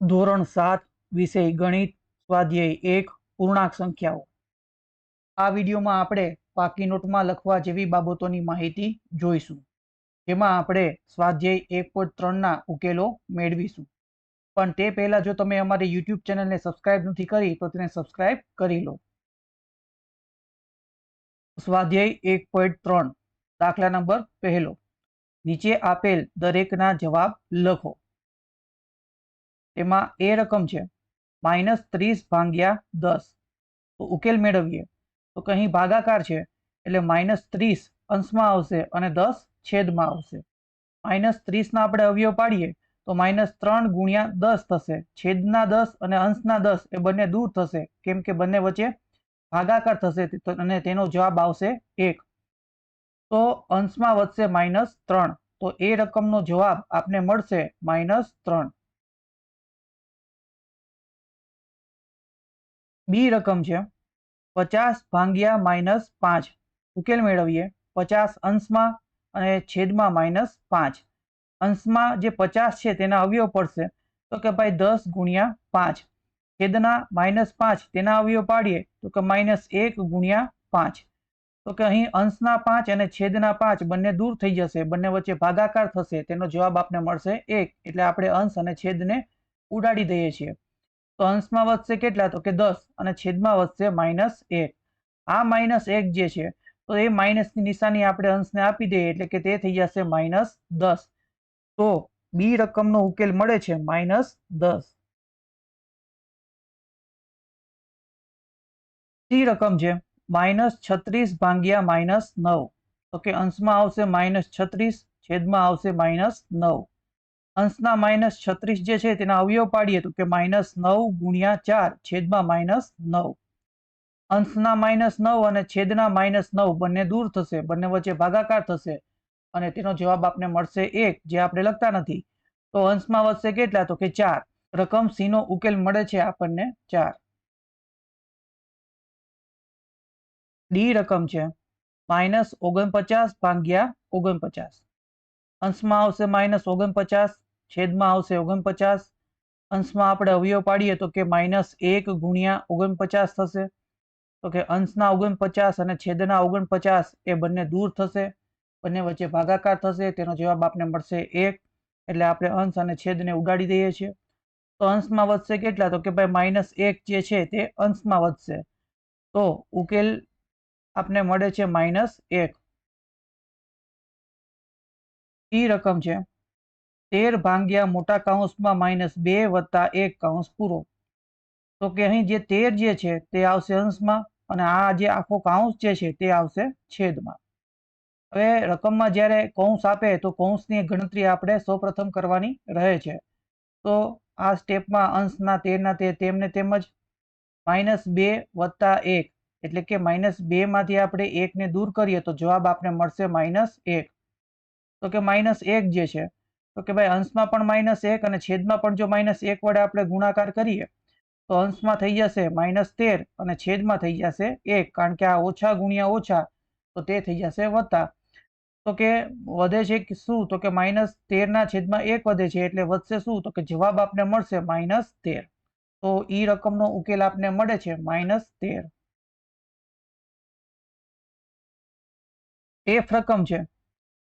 ધોરણ સાત વિષય ગણિત, સ્વાધ્યાય એક, પૂર્ણાંક સંખ્યાઓ. આ વિડીયોમાં આપણે પાકી નોટમાં લખવા જેવી બાબતોની માહિતી જોઈશું, જેમાં આપણે સ્વાધ્યાય એક પોઈન્ટ ત્રણના ઉકેલો મેળવીશું. પણ તે પહેલાં જો તમે અમારી યુટ્યુબ ચેનલને સબસ્ક્રાઇબ નથી કરી, તો તેને સબસ્ક્રાઇબ કરી લો. સ્વાધ્યાય એક પોઈન્ટ ત્રણ, દાખલા નંબર પહેલો. નીચે આપેલ દરેકના જવાબ લખો. એમાં એ રકમ છે. માઇનસ ત્રીસ ભાંગ્યા દસ. તો ઉકેલ મેળવીએ. તો અહીં ભાગાકાર છે. એટલે માઇનસ ત્રીસ અંશમાં આવશે અને દસ છેદમાં આવશે. માઇનસ ત્રીસના આપણે અવયવ પાડીએ, તો માઇનસ ત્રણ ગુણ્યા દસ થશે. છેદના દસ અને અંશના દસ એ બંને દૂર થશે. કેમ કે બંને વચ્ચે ભાગાકાર થશે અને તેનો જવાબ આવશે એક. તો અંશમાં વધશે માઇનસ ત્રણ. તો એ રકમનો જવાબ આપને મળશે માઇનસ ત્રણ. બી રકમ છે. પચાસ ભાંગ્યા માઇનસ પાંચ. ઉકેલ મેળવીએ. પચાસ અંશમાં અને છેદમાં માઇનસ પાંચ. અંશમાં જે પચાસ છે તેના અવયવ પડશે. તો કે ભાઈ દસ ગુણ્યા પાંચ. છેદના માઇનસ પાંચ તેના અવયવ પાડીએ તો કે માઇનસ એક ગુણ્યા પાંચ. તો કે અહીં અંશના પાંચ અને છેદના પાંચ બંને દૂર થઈ જશે. બંને વચ્ચે ભાગાકાર થશે. તેનો જવાબ આપને મળશે એક. એટલે આપણે અંશ અને છેદને ઉડાડી દઈએ છીએ. તો અંશમાં વધશે કેટલા? તો કે દસ. અને છેદમાં વધશે માઇનસ એક. આ માઇનસ એક જે છે, તો એ માઇનસની નિશાની આપણે અંશને આપી દઈએ એટલે કે તે થઈ જશે માઇનસ દસ. તો બી રકમનો ઉકેલ મળે છે માઇનસ દસ. સી રકમ છે, માઇનસ છત્રીસ ભાંગ્યા માઇનસ નવ. તો કે અંશમાં આવશે માઇનસ છત્રીસ, છેદમાં આવશે માઇનસ નવ. અંશના માઇનસ છત્રીસ જે છે તેના અવયવ પાડીએ તો કે માઇનસ નવ ગુણ્યા ચાર છેદમાં માઇનસ નવ. અંશના માઇનસ નવ અને છેદના માઇનસ નવ બંને દૂર થશે, બંને વચ્ચે ભાગાકાર થશે અને તેનો જવાબ આપને મળશે એક, જે આપણે લખતા નથી. તો અંશમાં વધશે કેટલા? તો કે ચાર. રકમ સી નો ઉકેલ મળે છે આપણને ચાર. ડી રકમ છે. માઇનસ ઓગણપચાસ ભાગ્યા ઓગણપચાસ. અંશમાં આવશે માઇનસ ઓગણપચાસ. છેદમાં આવશે ઓગણપચાસ. અંશમાં આપણે અવયવ પાડીએ તો કે માઇનસ એક ગુણ્યા ઓગણપચાસ થશે. તો કે અંશના ઓગણપચાસ અને છેદના ઓગણપચાસ એ બંને દૂર થશે. બંને વચ્ચે ભાગાકાર થશે, તેનો જવાબ આપને મળશે એક. એટલે આપણે અંશ અને છેદને ઉડાડી દઈએ છીએ. તો અંશમાં વધશે કેટલા? તો કે ભાઈ માઇનસ એક જે છે તે અંશમાં વધશે. તો ઉકેલ આપને મળે છે માઇનસ એક. ઈ રકમ છે. તેર ભાગ્યા મોટા કાઉન્સમાં માઇનસ બે વત્તા એક કાઉન્સ પૂરો. તો કે અહીં જે તેર જે છે તે આવશે અંશમાં અને આ જે આખો કાઉન્સ જે છે તે આવશે છેદમાં. હવે રકમમાં જ્યારે કૌંસ આપે તો કૌંસની ગણતરી આપણે સૌપ્રથમ કરવાની રહે છે. તો આ સ્ટેપમાં અંશના તેરના તે તેમને તેમજ માઇનસ બે વત્તા એક એટલે કે માઇનસ બે માંથી આપણે એકને દૂર કરીએ તો જવાબ આપને મળશે માઇનસ એક. તો કે માઇનસ એક જે છે તો કે ભાઈ અંશમાં પણ માઇનસ એક અને છેદમાં પણ જો માઇનસ એક વડે આપણે ગુણાકાર કરીએ, તો અંશમાં થઈ જશે માઇનસ તેર અને છેદમાં થઈ જશે એક, કારણ કે આ ઓછા ગુણ્યા ઓછા, તો તે થઈ જશે વત્તા. તો કે વધે છે શું? તો કે માઇનસ તેરના છેદમાં એક વધે છે એટલે વધશે શું? તો કે જવાબ આપને મળશે માઇનસ તેર. તો ઈ રકમનો ઉકેલ આપને મળે છે માઇનસ તેર. એફ રકમ છે.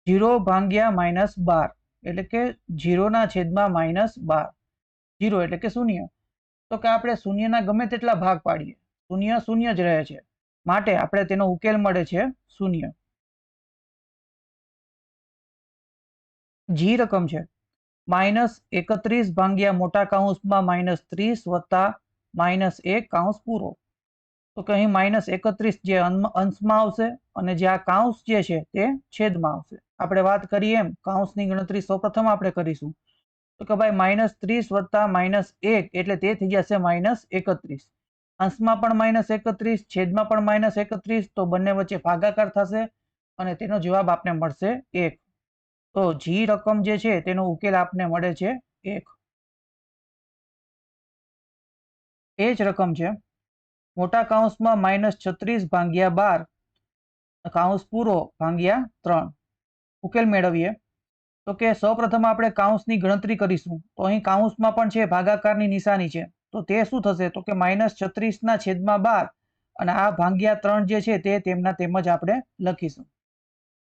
જીરો ભાંગ્યા માઇનસ બાર. એટલે કે જીરોના છેદમાં માઇનસ બાર. જીરો એટલે કે શૂન્ય. તો કે આપણે શૂન્યના ગમે તેટલા ભાગ પાડીએ. શૂન્ય શૂન્ય જ રહે છે. માટે આપણે તેનો ઉકેલ મળે છે શૂન્ય. જી રકમ છે. માઇનસ એકત્રીસ ભાંગ્યા મોટા કાઉન્સમાં માઇનસ ત્રીસ વત્તા માઇનસ એક કાઉન્સ પૂરો. તો કે અહીં માઇનસ એકત્રીસ જે અંશમાં આવશે અને જે આ કાઉન્સ જે છે તે છેદમાં આવશે. આપણે વાત કરીએ એમ, કાઉન્સની ગણતરી સૌપ્રથમ આપણે કરીશું. તો કે ભાઈ માઇનસ ત્રીસ વત્તા માઇનસ એક, એટલે તે થઈ જશે માઇનસ એકત્રીસ. અંશમાં પણ માઇનસ એકત્રીસ, છેદમાં પણ માઇનસ એકત્રીસ, તો બંને વચ્ચે ભાગાકાર થશે અને તેનો જવાબ આપને મળશે એક. તો જી રકમ જે છે તેનો ઉકેલ આપને મળે છે એક. એ જ રકમ છે. મોટા કાઉન્સમાં માઇનસ છત્રીસ ભાગ્યા બાર, કાઉન્સ પૂરો ભાગ્યા ત્રણ. ઉકેલ મેળવીએ. તો કે સૌપ્રથમ આપણે કાઉન્સની ગણતરી કરીશું. તો અહીં કાઉન્સમાં પણ છે ભાગાકારની નિશાની છે. તો તે શું થશે? તો કે માઇનસ છત્રીસના છેદમાં બાર અને આ ભાગ્યા ત્રણ જે છે તે તેમના તેમજ આપણે લખીશું.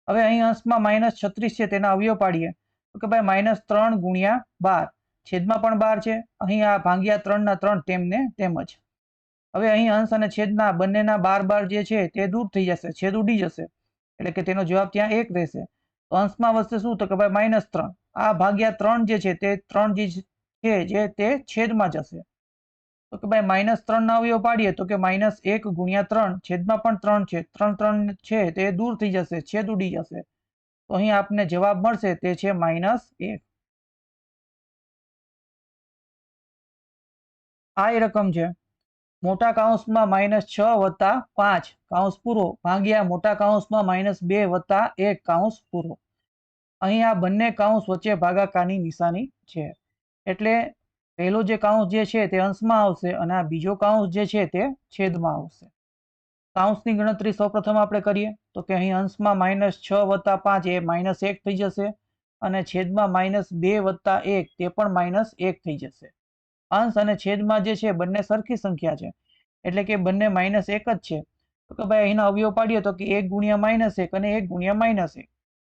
હવે અહીં અંશમાં માઇનસ છત્રીસ છે તેના અવયવ પાડીએ. તો કે ભાઈ માઇનસ ત્રણ ગુણ્યા બાર. છેદમાં પણ બાર છે. અહીં આ ભાગ્યા ત્રણના ત્રણ તેમને તેમજ. હવે અહીં અંશ અને છેદના બંનેના બાર બાર જે છે તે દૂર થઈ જશે. છેદ ઉડી જશે. એટલે કે તેનો જવાબ ત્યાં એક રહેશે. અંશમાં વધશે શું તો કે ભાઈ માઇનસ ત્રણ. આ ભાગ્યા ત્રણ જે છે તે ત્રણ જે છે જે તે છેદમાં જશે. તો કે ભાઈ માઇનસ ત્રણ ના અવયવ પાડીએ તો કે માઇનસ એક ગુણ્યા ત્રણ છેદમાં પણ ત્રણ છે. ત્રણ ત્રણ છે તે દૂર થઈ જશે, છેદ ઉડી જશે. તો અહીં આપને જવાબ મળશે તે છે માઇનસ એક. આ એ રકમ છે. મોટા કાઉન્સમાં માઇનસ છ વત્તા પાંચ. કાઉન્સ પૂરો. ભાગ્યા મોટા કાઉન્સમાં માઇનસ બે વત્તા એક કાઉન્સ પૂરો. અહીં આ બંને કાઉન્સ વચ્ચે ભાગાકારની નિશાની છે. એટલે પહેલો જે કાઉન્સ જે છે તે અંશમાં આવશે અને આ બીજો કાઉન્સ જે છે તે છેદમાં આવશે. કાઉન્સની ગણતરી સૌપ્રથમ આપણે કરીએ તો કે અહીં અંશમાં માઇનસ છ વત્તા પાંચ એ માઇનસ એક થઈ જશે અને છેદમાં માઇનસ બે વત્તા એક તે પણ માઇનસ એક થઈ જશે. અંશ અને છેદમાં જે છે બંને સરખી સંખ્યા છે. એટલે કે બંને માઇનસ એક જ છે. તો કે ભાઈ અહીંના અવયવ પાડીએ તો કે એક ગુણ્યા માઇનસ એક અને એક ગુણ્યા માઇનસ એક.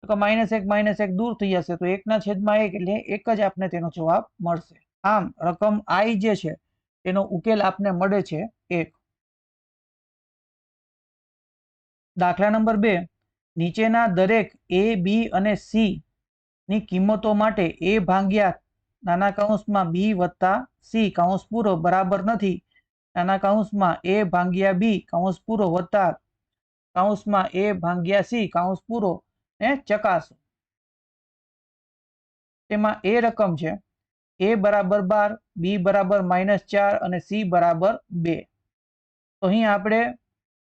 તો કે માઇનસ એક માઇનસ એક દૂર થઈ જશે તો એકના છેદમાં એક એટલે એક જ આપને તેનો જવાબ મળશે. આમ રકમ આઈ જે છે તેનો ઉકેલ આપને મળે છે એક. દાખલા નંબર બે. નીચેના દરેક એ બી અને સી ની કિંમતો માટે એ ભાગ્યા નાના કૌંસમાં બી વત્તા સી કૌંસ પૂરો બરાબર નથી. નાના કૌંસમાં એ ભાંગ્યા બી કૌંસ પૂરો વત્તા કૌંસમાં એ ભાંગ્યા સી કૌંસ પૂરો ને ચકાસો. તેમાં એ રકમ છે. એ બરાબર બાર, બી બરાબર માઇનસ ચાર અને સી બરાબર બે. તો અહીં આપણે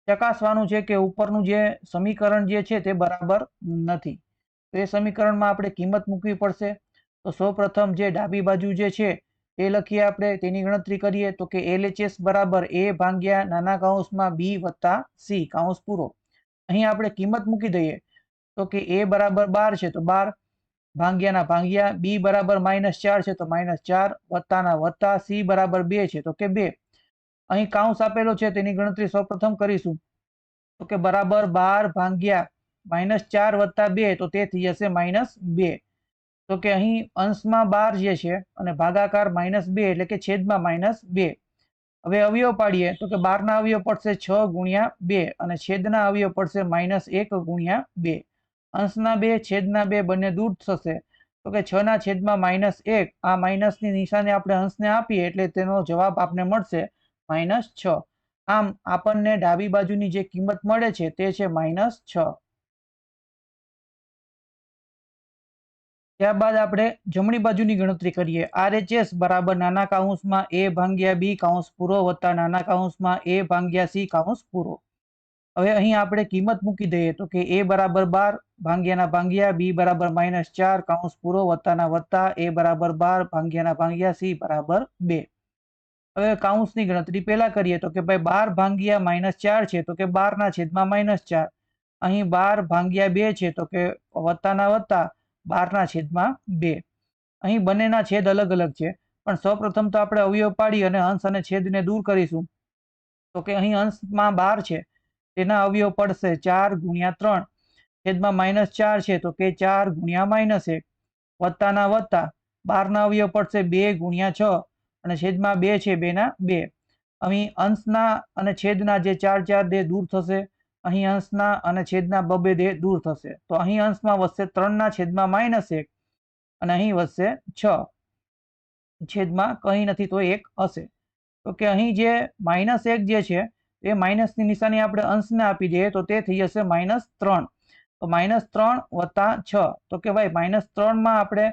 ચકાસવાનું છે કે ઉપરનું જે સમીકરણ જે છે તે બરાબર નથી. તો એ સમીકરણમાં આપણે કિંમત મૂકવી પડશે. તો સૌપ્રથમ જે ડાબી બાજુ જે છે, એ લખીએ આપણે, તેની ગણતરી કરીએ તો કે એલએચએસ બરાબર એ ભાગ્યા નાના કાઉન્સમાં બી વત્તા સી કાઉન્સ પૂરો. અહીં આપણે કિંમત મૂકી દઈએ તો કે એ બરાબર બાર છે, તો બાર ભાંગ્યાના ભાંગ્યા બી બરાબર માઇનસ ચાર છે, તો માઇનસ ચાર વત્તાના વત્તા સી બરાબર બે છે, તો કે બે. અહીં કાઉન્સ આપેલો છે, તેની ગણતરી સૌપ્રથમ કરીશું. તો કે બરાબર બાર ભાંગ્યા માઇનસ ચાર વત્તા બે, તો તે થઈ જશે માઇનસ બે. તો કે અહીં અંશમાં બાર જે છે અને ભાગાકાર માઇનસ બે એટલે કે છેદમાં માઇનસ બે. હવે અવયવ પાડીએ તો કે બારના અવયવ પડશે છ ગુણ્યા બે અને છેદના અવયવ પડશે માઇનસ એક ગુણ્યા બે. અંશના બે, છેદના બે બંને દૂર થશે. તો કે છ ના છેદમાં માઇનસ એક, આ માઇનસની નિશાની આપણે અંશને આપીએ એટલે તેનો જવાબ આપને મળશે માઇનસ છ. આમ આપણને ડાબી બાજુની જે કિંમત મળે છે તે છે માઇનસ છ. ત્યારબાદ આપણે જમણી બાજુની ગણતરી કરીએ. આરએચએસ બરાબર નાના કાઉન્સમાં એ ભાંગ્યા બી કાઉન્સ પૂરો વત્તા નાના કાઉન્સમાં એ ભાંગ્યા સી કાઉન્સ પૂરો. હવે અહીં આપણે કિંમત મૂકી દઈએ તો કે એ બરાબર બાર ભાંગ્યાના ભાંગ્યા બી બરાબર માઇનસ ચાર કાઉન્સ પૂરો વત્તાના વત્તા એ બરાબર બાર ભાંગ્યાના ભાંગ્યા સી બરાબર બે. હવે કાઉન્સની ગણતરી પહેલાં કરીએ તો કે ભાઈ બાર ભાંગ્યા માઇનસ ચાર છે તો કે બારના છેદમાં માઇનસ ચાર. અહીં બાર ભાંગ્યા બે છે તો કે વત્તાના વત્તા બારના છેદમાં બે. અહીં બંનેના છેદ અલગ અલગ છે. પણ સૌપ્રથમ તો આપણે અવયવ પાડી અને અંશ અને છેદને દૂર કરીશું. તો કે અહીં અંશમાં બાર છે. તેના અવયવ પડશે ચાર ગુણ્યા ત્રણ. છેદમાં માઇનસ ચાર છે તો કે ચાર ગુણ્યા માઇનસ એક. વત્તાના વત્તા. બારના અવયવ પડશે બે ગુણ્યા છ. અને છેદમાં બે છે બેના બે. અહીં અંશના અને છેદના જે ચાર ચાર દે દૂર થશે. અહીં અંશના અને છેદના બબે દેહ દૂર થશે. તો અહીં અંશમાં વધશે ત્રણના છેદમાં માઇનસ એક અને અહીં વધશે છ. છેદમાં કંઈ નથી તો એક હશે. તો કે અહીં જે માઇનસ એક જે છે, એ માઇનસની નિશાની આપણે અંશને આપી દઈએ તો તે થઈ જશે માઇનસ ત્રણ. તો માઇનસ ત્રણ વત્તા છ. તો કે ભાઈ માઇનસ ત્રણમાં આપણે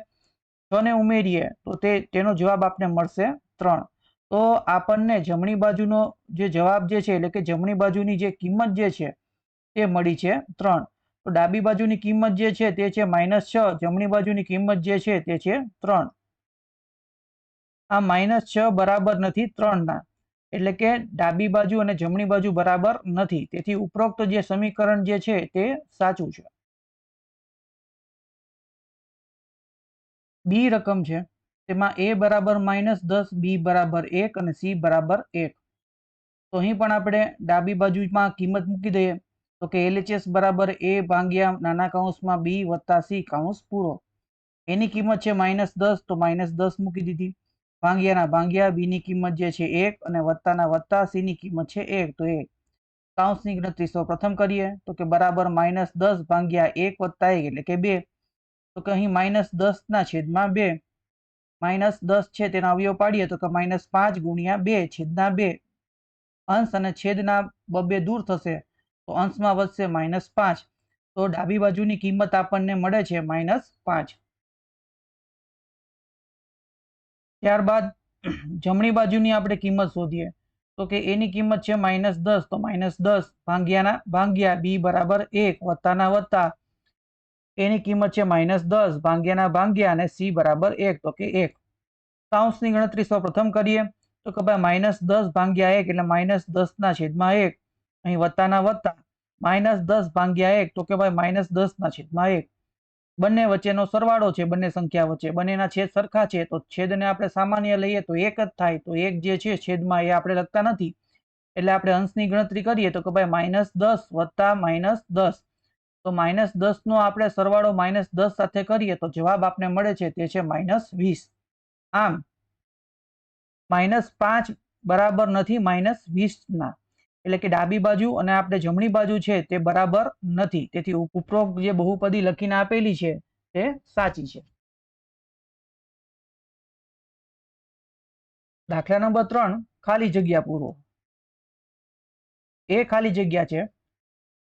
છને ઉમેરીએ તો તે, તેનો જવાબ આપણે મળશે ત્રણ. તો આપણને જમણી બાજુનો જે જવાબ જે છે, એટલે કે જમણી બાજુની જે કિંમત જે છે તે મળી છે ત્રણ. તો ડાબી બાજુની કિંમત જે છે, તે છે માઇનસ છ. જમણી બાજુની કિંમત જે છે, તે છે ત્રણ. આ માઇનસ છ બરાબર નથી ત્રણના. એટલે કે ડાબી બાજુ અને જમણી બાજુ બરાબર નથી. તેથી ઉપરોક્ત જે સમીકરણ જે છે, તે સાચું છે. બી રકમ છે. તેમાં એ બરાબર માઇનસ દસ બી બરાબર એક અને સી બરાબર એક. તો અહીં પણ આપણે ડાબી બાજુમાં કિંમત મૂકી દઈએ. તો કે એલએચએસ બરાબર એ ભાંગ્યા નાના કાઉન્સમાં બી વત્તા સી કાઉન્સ પૂરો. એની કિંમત છે માઇનસ દસ, તો માઇનસ દસ મૂકી દીધી. ભાંગ્યાના ભાંગ્યા બી ની કિંમત જે છે એક અને વત્તાના વત્તા સીની કિંમત છે એક, તો એક કાઉન્સની ગણતરી સૌ પ્રથમ કરીએ. તો કે બરાબર માઇનસ દસ ભાંગ્યા એક વત્તા એક એટલે કે બે. તો કે અહીં માઇનસ દસ ના છેદમાં બે. માઇનસ દસ છે, તેના અવયવ પાડીએ તો કે માઇનસ પાંચ ગુણ્યા બે, છેદના બે. અંશ અને છેદના બબે દૂર થશે તો અંશમાં વધશે માઇનસ પાંચ. તો ડાબી બાજુની કિંમત આપણને મળે છે માઇનસ પાંચ. ત્યારબાદ જમણી બાજુની આપણે કિંમત શોધીએ તો કે એની કિંમત છે માઇનસ દસ. તો માઇનસ દસ ભાંગ્યાના, ભાંગ્યા બી બરાબર એક વત્તાના વત્તા. એની કિંમત છે માઇનસ દસ ભાંગ્યાના ભાંગ્યા અને સી બરાબર એક. તો કે એક. કાઉન્સની ગણતરી સૌ પ્રથમ કરીએ. તો કે ભાઈ માઇનસ દસ ભાંગ્યા એક એટલે માઇનસ દસના છેદમાં એક. અહીં વત્તાના વત્તા માઇનસ દસ ભાંગ્યા એક. તો કે ભાઈ માઇનસ દસના છેદમાં એક. બંને વચ્ચેનો સરવાળો છે, બંને સંખ્યા વચ્ચે. બંનેના છેદ સરખા છે, તો છેદને આપણે સામાન્ય લઈએ તો એક જ થાય. તો એક જે છે, છેદમાં એ આપણે લખતા નથી. એટલે આપણે અંશની ગણતરી કરીએ તો કે ભાઈ માઇનસ દસ વત્તા માઇનસ દસ. તો માઇનસ દસ નો આપણે સરવાળો માઇનસ દસ સાથે કરીએ તો જવાબ આપને મળે છે તે છે માઇનસ વીસ. આમ, માઇનસ પાંચ બરાબર નથી માઇનસ વીસ ના એટલે કે ડાબી બાજુ અને આપણે જમણી બાજુ છે તે બરાબર નથી. તેથી ઉપરોક્ત જે બહુપદી લખીને આપેલી છે તે સાચી છે. દાખલા નંબર ત્રણ ખાલી જગ્યા પૂરો. એ ખાલી જગ્યા છે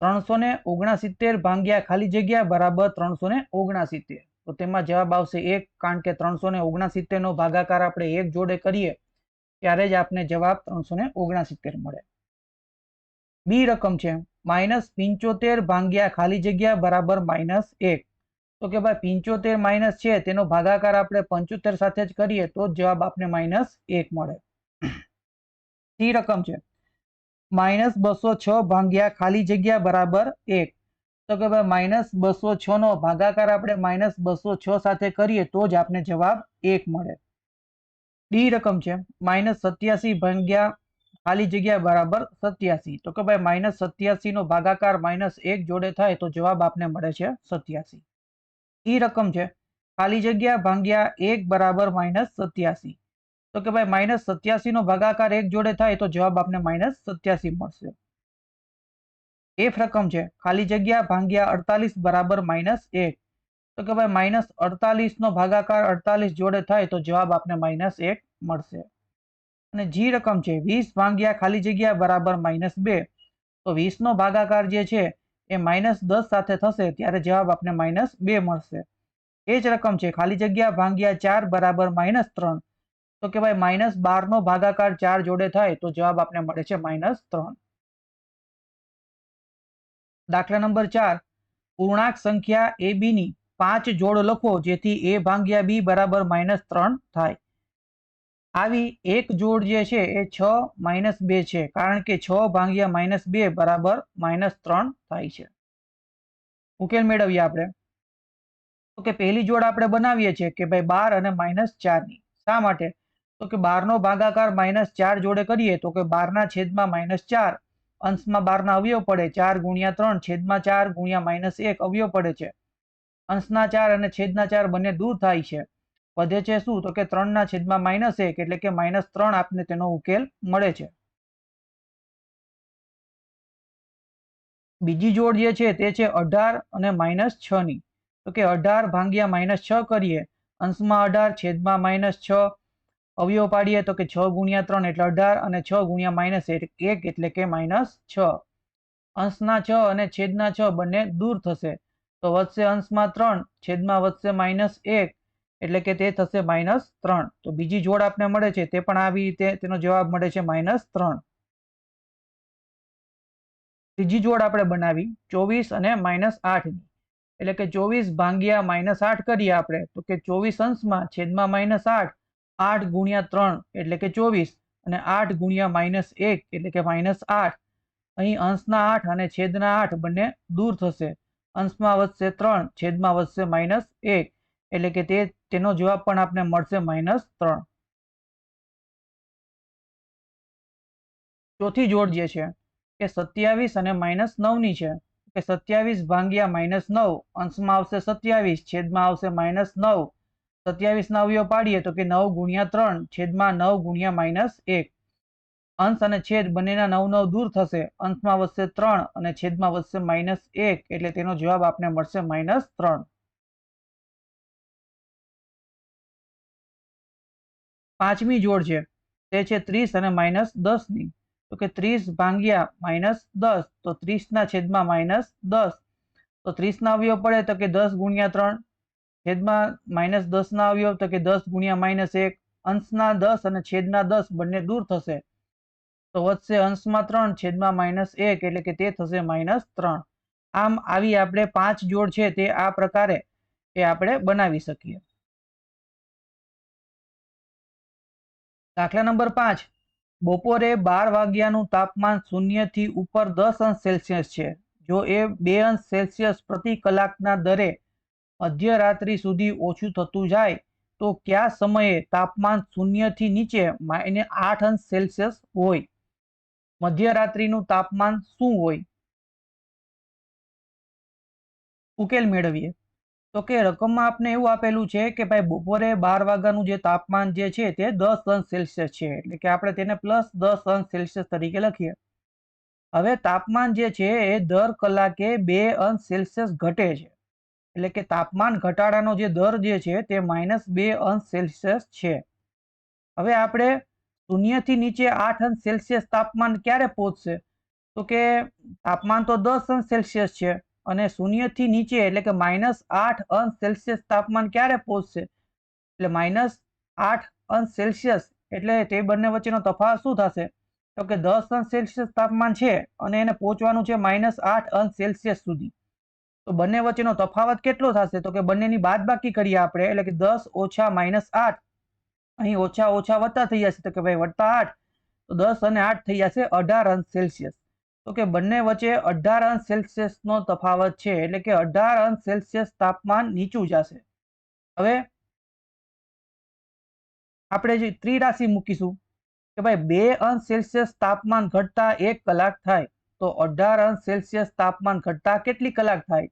ત્રણસો ને ઓગણસિત્તેર ભાંગ્યા ખાલી જગ્યા બરાબર ત્રણસો ને ઓગણસિત્તેર. તો તેમાં જવાબ આવશે એક, કારણ કે ત્રણસો ને ઓગણસિત્તેર નો ભાગાકાર આપણે એક જોડે કરીએ, ત્યારે જ આપને જવાબ ત્રણસો ને ઓગણસિત્તેર મળે. બી રકમ છે, માઇનસ પિંચોતેર ભાંગ્યા ખાલી જગ્યા બરાબર માઇનસ એક. તો કે ભાઈ પિંચોતેર માઇનસ છે, તેનો ભાગાકાર આપણે પંચોતેર સાથે જ કરીએ, તો જવાબ આપને માઇનસ એક મળે. સી રકમ છે માઇનસ બસો છ ભાંગ્યા ખાલી જગ્યા બરાબર એક. તો કે ભાઈ માઇનસ બસો છ નો ભાગાકાર આપણે માઇનસ બસો છ સાથે કરીએ તો જ આપને જવાબ એક મળે. ડી રકમ છે. માઇનસ સત્યાસી ભાંગ્યા ખાલી જગ્યા બરાબર સત્યાસી. તો કે ભાઈ માઇનસ સત્યાસી નો ભાગાકાર માઇનસ એક જોડે થાય તો જવાબ આપને મળે છે સત્યાસી. ઈ રકમ છે. ખાલી જગ્યા ભાંગ્યા એક બરાબર માઇનસ સત્યાસી. તો કે ભાઈ માઇનસ સત્યાસી નો ભાગાકાર એક જોડે થાય તો જવાબ આપને માઇનસ સત્યાસી મળશે. એફ રકમ છે. ખાલી જગ્યા ભાંગ્યા અડતાલીસ બરાબર માઇનસ એક. તો કે ભાઈ માઇનસ અડતાલીસ નો ભાગાકાર અડતાલીસ જોડે થાય તો જવાબ આપને માઇનસ એક મળશે. અને જી રકમ છે. વીસ ભાંગ્યા ખાલી જગ્યા બરાબર માઇનસ બે. તો વીસ નો ભાગાકાર જે છે એ માઇનસ દસ સાથે થશે ત્યારે જવાબ આપને માઇનસ બે મળશે. એ જ રકમ છે. ખાલી જગ્યા ભાંગ્યા ચાર બરાબર માઇનસ ત્રણ. તો કે ભાઈ માઇનસ બાર નો ભાગાકાર ચાર જોડે થાય તો જવાબ આપને મળે છે માઇનસ ત્રણ. દાખલા નંબર ચાર, પૂર્ણાંક સંખ્યા એ બી ની પાંચ જોડ લખો જેથી એ ભાંગ્યા બી બરાબર માઇનસ ત્રણ થાય. આવી એક જોડ જે છે એ છ માઇનસ બે છે કારણ કે છ ભાંગ્યા માઇનસ બે બરાબર માઇનસ ત્રણ થાય છે. ઉકેલ મેળવીએ આપણે. તો કે પહેલી જોડ આપણે બનાવીએ છીએ કે ભાઈ બાર અને માઇનસ ચારની. શા માટે? તો કે બારનો ભાગાકાર માઇનસ ચાર જોડે કરીએ તો કે બારના છેદમાં માઇનસ ચાર. અંશમાં બારના અવયવ પડે ચાર ગુણ્યા ત્રણ, છેદમાં ચાર ગુણ્યા માઇનસ એક અવયવ પડે છે. અંશના ચાર અને છેદના ચાર બંને દૂર થાય છે. વધે છે શું? તો કે ત્રણના છેદમાં માઇનસ એક એટલે કે માઇનસ ત્રણ આપને તેનો ઉકેલ મળે છે. બીજી જોડ જે છે તે છે અઢાર અને માઇનસ છ ની. તો કે અઢાર ભાંગ્યા માઇનસ છ કરીએ. અંશમાં અઢાર, છેદમાં માઇનસ છ અવયવ પાડીએ તો કે છ ગુણ્યા ત્રણ એટલે અઢાર અને છ ગુણ્યા માઇનસ એક એટલે કે માઇનસ છ. અંશના છ અને છેદના છ બંને દૂર થશે. તો વધશે અંશમાં ત્રણ, છેદમાં વધશે માઇનસ એક એટલે કે તે થશે માઇનસ ત્રણ. તો બીજી જોડ આપને મળે છે તે પણ આવી રીતે તેનો જવાબ મળે છે માઇનસ ત્રણ. ત્રીજી જોડ આપણે બનાવી ચોવીસ અને માઇનસ આઠની. એટલે કે ચોવીસ ભાંગ્યા માઇનસ આઠ કરીએ આપણે. તો કે ચોવીસ અંશમાં છેદમાં માઇનસ આઠ આઠ ગુણ્યા ત્રણ એટલે કે ચોવીસ અને આઠ ગુણ્યા માઇનસ એક એટલે કે માઇનસ આઠ. અહીં અંશના આઠ અને છેદના આઠ બંને દૂર થશે. અંશમાં વધશે ત્રણ, છેદમાં વધશે માઇનસ એક એટલે કે તે, તેનો જવાબ પણ આપને મળશે માઇનસ ત્રણ. ચોથી જોડ જે છે કે સત્યાવીસ અને માઇનસ નવની છે. કે સત્યાવીસ ભાંગ્યા માઇનસ નવ, અંશમાં આવશે સત્યાવીસ, છેદમાં આવશે માઇનસ નવ. સત્યાવીસ ના અવયવ પાડીએ તો કે નવ ગુણ્યા ત્રણ છેદમાં નવ ગુણ્યા માઇનસ એક. અંશ અને છેદ બંનેના નવ નવ દૂર થશે. અંશમાં વધશે ત્રણ અને છેદમાં વધશે માઇનસ એક એટલે તેનો જવાબ આપને મળશે માઇનસ ત્રણ. પાંચમી જોડ છે. તે છે ત્રીસ અને માઇનસ દસની તો કે ત્રીસ ભાંગ્યા માઇનસ દસ, તો ત્રીસ ના છેદમાં માઇનસ દસ. તો ત્રીસના અવયવ પડે તો કે દસ ગુણ્યા ત્રણ. છેદમાં માઇનસ દસ ના અવયવ તો કે દસ ગુણ્યા માઇનસ એક, અંશના દસ અને છેદના દસ બંને દૂર થશે. તો વધશે અંશમાં ત્રણ, છેદમાં માઇનસ એક એટલે કે તે થશે માઇનસ ત્રણ. આમ આવી આપણે પાંચ જોડ છે તે આ પ્રકારે એ આપણે બનાવી શકીએ. દાખલા નંબર પાંચ. બપોરે બાર વાગ્યાનું તાપમાન શૂન્યથી ઉપર દસ અંશ સેલ્સિયસ છે. જો એ બે અંશ સેલ્સિયસ પ્રતિ કલાકના દરે મધ્યરાત્રિ સુધી ઓછું થતું જાય, તો કયા સમયે તાપમાન શૂન્યથી નીચે માઈને આઠ અંશ સેલ્સિયસ હોય? મધ્યરાત્રિનું તાપમાન શું હોય? ઉકેલ મેળવીએ. તો કે રકમમાં આપને એવું આપેલું છે કે ભાઈ બપોરે બાર વાગ્યાનું જે તાપમાન જે છે તે દસ અંશ સેલ્સિયસ છે. એટલે કે આપણે તેને પ્લસ દસ અંશ સેલ્સિયસ તરીકે લખીએ. હવે તાપમાન જે છે એ દર કલાકે બે અંશ સેલ્સિયસ ઘટે છે. એટલે કે તાપમાન ઘટાડાનો જે દર જે છે તે માઇનસ બે અંશ સેલ્સિયસ છે. હવે આપણે શૂન્યથી નીચે આઠ અંશ સેલ્સિયસ તાપમાન ક્યારે પહોંચશે? તો કે તાપમાન તો દસ અંશ સેલ્સિયસ છે અને શૂન્યથી નીચે એટલે કે માઇનસ આઠ અંશ સેલ્સિયસ તાપમાન ક્યારે પહોંચશે? એટલે માઇનસ આઠ અંશ સેલ્સિયસ એટલે તે બંને વચ્ચેનો તફાવત શું થશે? તો કે દસ અંશ સેલ્સિયસ તાપમાન છે અને એને પહોંચવાનું છે માઇનસ આઠ અંશ સેલ્સિયસ સુધી. તો બંને વચ્ચેનો તફાવત કેટલો થશે? તો કે બંનેની બાદ બાકી કરીએ આપણે, એટલે કે દસ ઓછા માઇનસ આઠ. અહીં ઓછા ઓછા વધતા થઈ જશે, તો કે ભાઈ વધતા આઠ. તો દસ અને આઠ થઈ જશે અઢાર અંશ સેલ્સિયસ. તો કે બંને વચ્ચે અઢાર અંશ સેલ્સિયસનો તફાવત છે, એટલે કે અઢાર અંશ સેલ્સિયસ તાપમાન નીચું જશે. હવે આપણે જે ત્રિરાશિ મૂકીશું, કે ભાઈ બે અંશ સેલ્સિયસ તાપમાન ઘટતા એક કલાક થાય. તો અઢાર અંશ સેલ્સિયસ તાપમાન ઘટતા કેટલી કલાક થાય?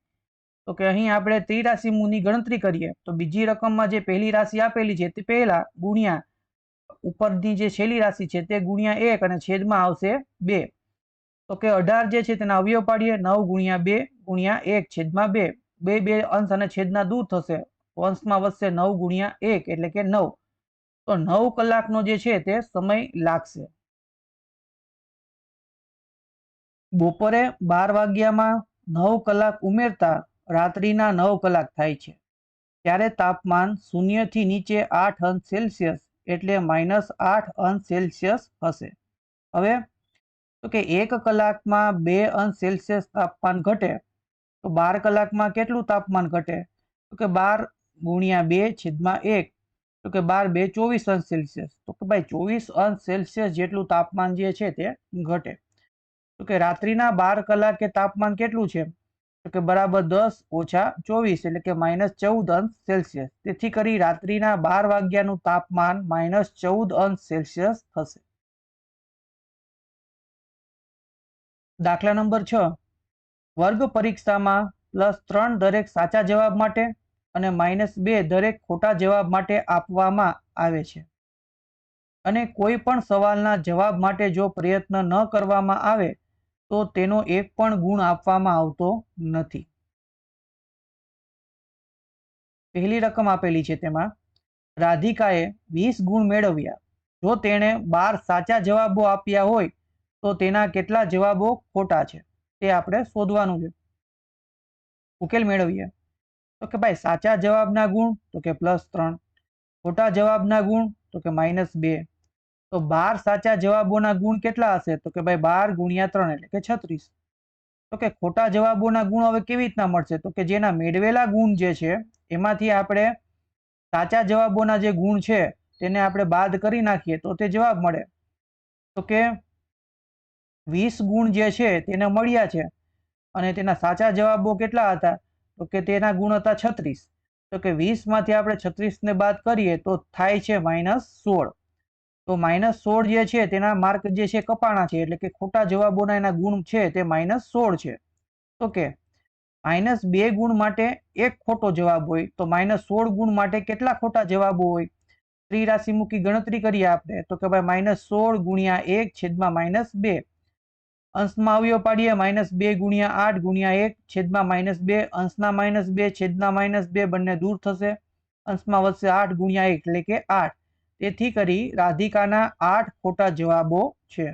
તો કે અહીં આપણે ત્રિરાશિ મૂળની ગણતરી કરીએ. તો બીજી રકમમાં જે પહેલી રાશિ આપેલી છે તે પહેલા ગુણ્યા ઉપરની જે છેલ્લી રાશિ છે તે ગુણ્યા એક અને છેદમાં આવશે બે. તો કે અઢાર જે છે તેના અવયવ પાડીએ નવ ગુણ્યા બે ગુણ્યા એક છેદમાં બે. બે બે અંશ અને છેદના દૂર થશે. અંશમાં વધશે નવ ગુણ્યા એક એટલે કે નવ. તો નવ કલાકનો જે છે તે સમય લાગશે. બપોરે બાર વાગ્યામાં નવ કલાક ઉમેરતા રાત્રિના નવ કલાક થાય છે. ત્યારે તાપમાન શૂન્યથી નીચે આઠ અંશ સેલ્સિયસ એટલે માઇનસ આઠ અંશ સેલ્સિયસ હશે. હવે તો કે એક કલાકમાં બે અંશ સેલ્સિયસ તાપમાન ઘટે, તો બાર કલાકમાં કેટલું તાપમાન ઘટે? તો કે બાર ગુણ્યા બે છેદમાં એક, તો કે બાર બે ચોવીસ અંશ સેલ્સિયસ. તો કે ભાઈ ચોવીસ અંશ સેલ્સિયસ જેટલું તાપમાન જે છે તે ઘટે. તો કે રાત્રિના બાર કલાકે તાપમાન કેટલું છે? તો કે બરાબર દસ ઓછા ચોવીસ, એટલે કે માઇનસ ચૌદ અંશ સેલ્સિયસ તેથી કરી રાત્રિના બાર વાગ્યાનું તાપમાન માઇનસ ચૌદ અંશ સેલ્સિયસ થશે. દાખલા નંબર છ. વર્ગ પરીક્ષામાં પ્લસ ત્રણ દરેક સાચા જવાબ માટે અને માઇનસ બે દરેક ખોટા જવાબ માટે આપવામાં આવે છે. અને કોઈ પણ સવાલના જવાબ માટે જો પ્રયત્ન ન કરવામાં આવે તો તેનો એક પણ ગુણ આપવામાં આવતો નથી. પહેલી રકમ આપેલી છે તેમાં, રાધિકાએ વીસ ગુણ મેળવ્યા. જો તેણે બાર સાચા જવાબો આપ્યા હોય, તો તેના કેટલા જવાબો ખોટા છે, તે આપણે શોધવાનું છે. ઉકેલ મેળવીએ. તો કે ભાઈ, સાચા જવાબના ગુણ, તો કે પ્લસ ત્રણ. ખોટા જવાબના ગુણ, તો કે માઇનસ બે. તો બાર સાચા જવાબોના ગુણ કેટલા હશે? તો કે ભાઈ બાર ગુણ્યા ત્રણ એટલે કે છત્રીસ. તો કે ખોટા જવાબોના ગુણ હવે કેવી રીતના મળશે? તો કે જેના મેળવેલા ગુણ જે છે, એમાંથી આપણે સાચા જવાબોના જે ગુણ છે, તેને આપણે બાદ કરી નાખીએ તો તે જવાબ મળે. તો કે વીસ ગુણ જે છે, તેને મળ્યા છે. અને તેના સાચા જવાબો કેટલા હતા? તો કે તેના ગુણ હતા છત્રીસ. તો કે વીસમાંથી આપણે છત્રીસને બાદ કરીએ તો થાય છે માઇનસ સોળ. તો માઇનસ સોળ જે છે, તેના માર્ક જે છે કપાણા છે, એટલે કે ખોટા જવાબોના એના ગુણ છે, તે માઇનસ સોળ છે. ઓકે. માઇનસ બે ગુણ માટે એક ખોટો જવાબ હોય, તો માઇનસ સોળ ગુણ માટે કેટલા ખોટા જવાબો હોય? ત્રિરાશિ મૂકી ગણતરી કરીએ આપણે, તો કે ભાઈ માઇનસ સોળ ગુણ્યા એક છેદમાં માઇનસ બે. અંશમાં અવયવ પાડીએ, માઇનસ બે ગુણ્યા આઠ ગુણ્યા એક છેદમાં માઇનસ બે, અંશના માઇનસ બે, છેદના માઇનસ બે બંને દૂર થશે. અંશમાં વધશે આઠ ગુણ્યા એક, એટલે કે આઠ. તેથી કરી રાધિકાના આઠ ખોટા જવાબો છે.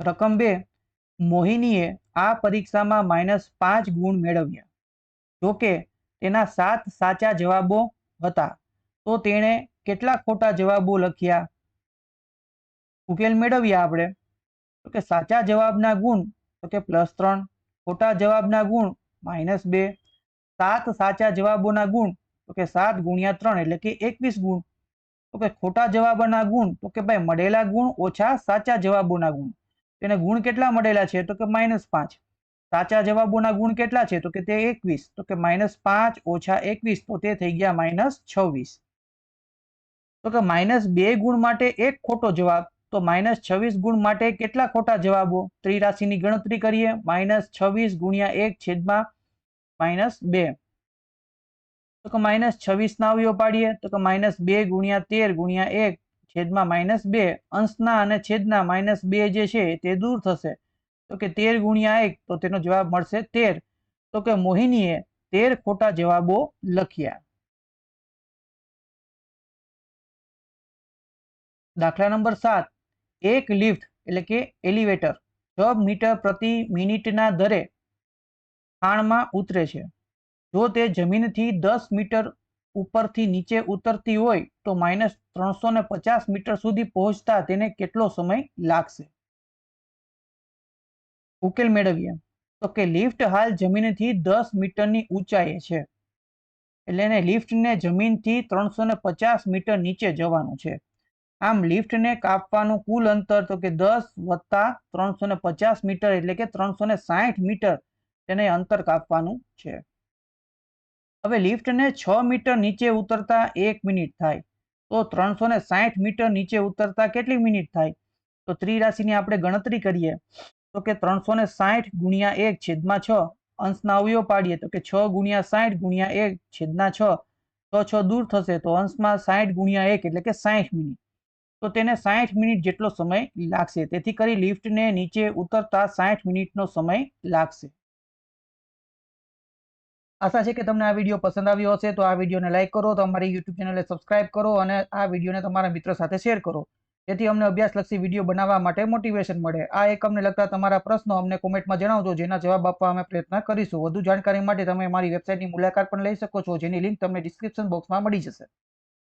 રકમ બે મોહિનીએ આ પરીક્ષામાં માઇનસ પાંચ ગુણ મેળવ્યા. જોકે તેના સાત સાચા જવાબો હતા. તો તેણે કેટલા ખોટા જવાબો લખ્યા? ઉકેલ મેળવ્યા આપણે. તો કે સાચા જવાબના ગુણ, તો કે પ્લસ ત્રણ. ખોટા જવાબના ગુણ માઇનસ બે. સાત સાચા જવાબોના ગુણ તો કે સાત ગુણ્યા ત્રણ એટલે કે એકવીસ ગુણ. તો કે ખોટા જવાબોના ગુણ, તો કે ભાઈ મળેલા ગુણ ઓછા સાચા જવાબોના ગુણ. એને ગુણ કેટલા મળેલા છે? તો કે માઇનસ પાંચ. સાચા જવાબોના ગુણ કેટલા છે? તો કે તે એકવીસ. તો કે માઇનસ પાંચ ઓછા એકવીસ, તો તે થઈ ગયા માઇનસ છવ્વીસ. તો કે માઇનસ બે ગુણ માટે એક ખોટો જવાબ. તો માઇનસ છવ્વીસ ગુણ માટે કેટલા ખોટા જવાબો? ત્રિરાશિની ગણતરી કરીએ. માઇનસ છવ્વીસ ગુણ્યા એક છેદમાં માઇનસ બે. તો કે માઇનસ છવ્વીસના અવયવ પાડીએ, તો કે માઇનસ બે ગુણ્યા તેર ગુણ્યા એક છેદમાં માઇનસ બે, અંશના અને છેદના માઇનસ બે જે છે તે દૂર થશે. તો કે તેર ગુણ્યા એક, તો તેનો જવાબ મળશે તેર. તો કે મોહિનીએ તેર ખોટા જવાબો લખ્યા. દાખલા નંબર સાત. એક લિફ્ટ એટલે કે એલિવેટર છ મીટર પ્રતિ મિનિટના દરે ખાણમાં ઉતરે છે. જો તે જમીનથી દસ મીટર ઉપરથી નીચે ઉતરતી હોય, તો માઇનસ ત્રણસો ને પચાસ મીટર સુધી પહોંચતા તેને કેટલો સમય લાગશે? ઉકેલ મેળવીએ. તો કે લિફ્ટ હાલ જમીનથી દસ મીટરની ઊંચાઈએ છે. એટલે એને લિફ્ટને જમીનથી ત્રણસો ને પચાસ મીટર નીચે જવાનું છે. આમ લિફ્ટને કાપવાનું કુલ અંતર તો કે દસ વત્તા ત્રણસો ને પચાસ મીટર એટલે કે ત્રણસો ને સાઠ મીટર તેને અંતર કાપવાનું છે. હવે લિફ્ટને છ મીટર નીચે ઉતરતા એક મિનિટ થાય. તો ત્રણસો ને સાહીઠ મીટર નીચે ઉતરતા કેટલી મિનિટ થાય? તો ત્રિરાશિની આપણે ગણતરી કરીએ. તો કે ત્રણસો ને સાહીઠ ગુણ્યા એક છેદમાં છ. અંશના અવયવ પાડીએ તો કે છ ગુણ્યા સાહીઠ ગુણ્યા એક છેદના છ. છ છ દૂર થશે તો અંશમાં સાહીઠ ગુણ્યા એક એટલે કે સાહીઠ મિનિટ. તો તેને સાહીઠ મિનિટ જેટલો સમય લાગશે. તેથી કરી લિફ્ટને નીચે ઉતરતા સાહીઠ મિનિટનો સમય લાગશે. આશા છે કે તમને આ વીડિયો પસંદ આવ્યો હશે. તો આ વિડીયોને લાઇક કરો તમારી યુટ્યુબ ચેનલને સબસ્ક્રાઇબ કરો અને આ વિડીયોને તમારા મિત્રો સાથે શેર કરો. જેથી અમને અભ્યાસલક્ષી વીડિયો બનાવવા માટે મોટિવેશન મળે. આ એકમને લગતા તમારા પ્રશ્નો અમને કોમેન્ટમાં જણાવજો, જેના જવાબ આપવા અમે પ્રયત્ન કરીશું. વધુ જાણકારી માટે તમે અમારી વેબસાઇટની મુલાકાત પણ લઈ શકો છો, જેની લિંક તમને ડિસ્ક્રિપ્શન બોક્સમાં મળી જશે.